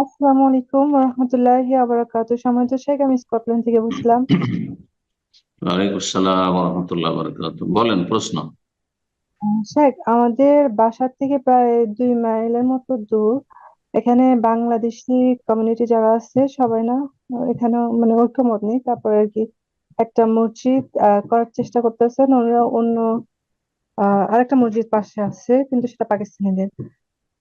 আসসালামু আলাইকুম রহমতুল্লাহি আবরাকাতু সম্মানিত শেখ আমি স্কটল্যান্ড থেকে বলছিলাম। ওয়ালাইকুম আসসালাম রহমতুল্লাহ বারাকাত বলেন প্রশ্ন। শেখ আমাদের বাসার থেকে প্রায় দুই মাইলের মতো দূর। এখানে বাংলাদেশি কমিউনিটি যারা আছে সবাই না এখানে মানে ঐক্যমত নেই। তারপরে আর কি একটা মসজিদ করার চেষ্টা করতেছেন। ওনারা অন্য আহ, আরেকটা মসজিদ পাশে আছে কিন্তু সেটা পাকিস্তানিদের।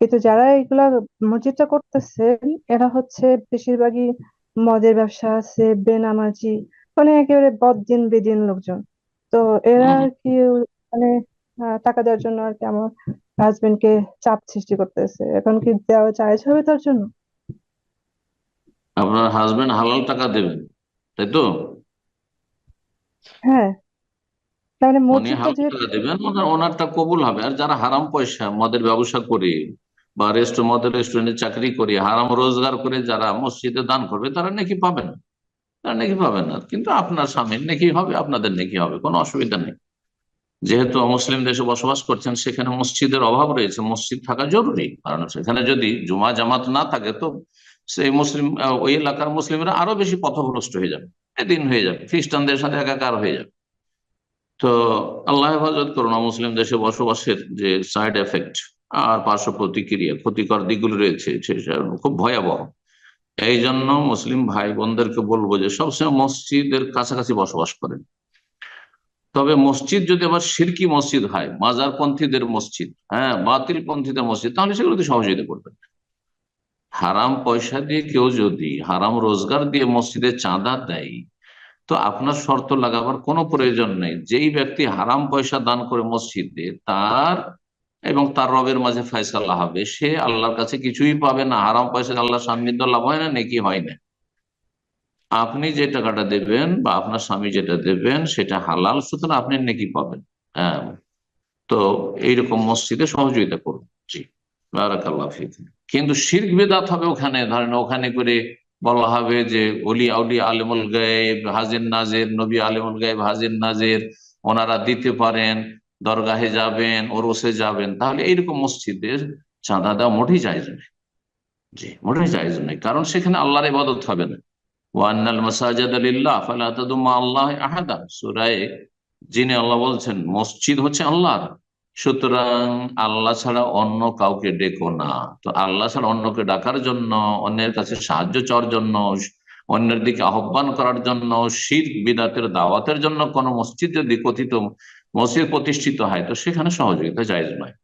কিন্তু যারা এগুলা মসজিদটা করতেছেন এরা হচ্ছে বেশিরভাগই মদের ব্যবসা আছে বেনামাজি মানে একেবারে বদ্দিন বেদিন লোকজন। তো এরা আর কি মানে টাকা দেওয়ার জন্য আর কি আমার হাজবেন্ড কে চাপ সৃষ্টি করতেছে। এখন কি দেওয়া জায়েজ হবে তার জন্য? আপনার হাজবেন্ড হালাল টাকা দেবেন তাই তো? হ্যাঁ। উনি মসজিদটা যেহেতু টাকা দেবেন ওনার ওনারটা কবুল হবে। আর যারা হারাম পয়সা মদের ব্যবসা করে বা রেস্ট মদের রেস্টুরেন্টে চাকরি করে, হারাম রোজগার করে যারা মসজিদে দান করবে, তারা নাকি পাবেন না। তারা নাকি পাবেন না। কিন্তু আপনার স্বামীর নাকি হবে, আপনাদের নাকি হবে, কোনো অসুবিধা নেই। যেহেতু মুসলিম দেশে বসবাস করছেন, সেখানে মসজিদের অভাব রয়েছে, মসজিদ থাকা জরুরি। কারণ সেখানে যদি জুমা, জামাত না থাকে, তো সেই মুসলিম ওই এলাকার মুসলিমরা আরও বেশি পথভ্রষ্ট হয়ে যাবে। এদিন হয়ে যাবে, খ্রিস্টানদের সাথে একাকার হয়ে যাবে। তো আল্লাহ হেফাজত করুন মুসলিম দেশে বসবাসের যে সাইড এফেক্ট আর পার্শ্ব প্রতিক্রিয়া, ক্ষতিকর দিকগুলো রয়েছে খুব ভয়াবহ। এই জন্য মুসলিম ভাই বোনদেরকে বলব যে সবসময় মসজিদের কাছাকাছি বসবাস করেন। তবে মসজিদ যদি আবার সিরকি মসজিদ হয় মাজার পন্থীদের মসজিদ হ্যাঁ বাতিল পন্থীদের মসজিদ, তাহলে সেগুলোতে সহযোগিতা করবেন হারাম পয়সা দিয়ে কেউ যদি, হারাম রোজগার দিয়ে মসজিদে চাঁদা দেয়, তো আপনার শর্ত লাগাবার কোনো প্রয়োজন নেই। যেই ব্যক্তি হারাম পয়সা দান করে মসজিদে, তার এবং তার রবের মাঝে ফয়সালা হবে। সে আল্লাহর কাছে কিছুই পাবে না। হারাম পয়সা আল্লাহ সান্নিধ্য লাভ হয় না, নাকি হয় না। আপনি যে টাকাটা দেবেন বা আপনার স্বামী যেটা দেবেন, সেটা হালাল, সুতরাং আপনি নাকি পাবেন। হ্যাঁ। তো এইরকম মসজিদে সহযোগিতা করুন। জি। কিন্তু শির্ক বেদাত হবে ওখানে। ধরেন ওখানে করে বলা হবে যে, অলি আউলি আলিমুল গায়েব, হাজির নাজের, নবী আলিমুল গায়েব, হাজির নাজের, ওনারা দিতে পারেন। দরগাহে যাবেন, ওরসে যাবেন, তাহলে এইরকম মসজিদের চাঁদা দেওয়া মোটেই জায়জ জি, মোটেই জায়জ নেই, কারণ সেখানে আল্লাহর ইবাদত হবে না। ওয়ান্নাল যিনি আল্লাহ বলছেন, মসজিদ হচ্ছে আল্লাহর। সুতরাং আল্লাহ ছাড়া অন্য কাউকে ডেকো না। তো আল্লাহ ছাড়া অন্যকে ডাকার জন্য, অন্যের কাছে সাহায্য চাওয়ার জন্য, অন্যের দিকে আহ্বান করার জন্য, শির বিদাতের দাওয়াতের জন্য কোন মসজিদ যদি কথিত মসজিদ প্রতিষ্ঠিত হয় তো সেখানে সহযোগিতা জায়জ নয়।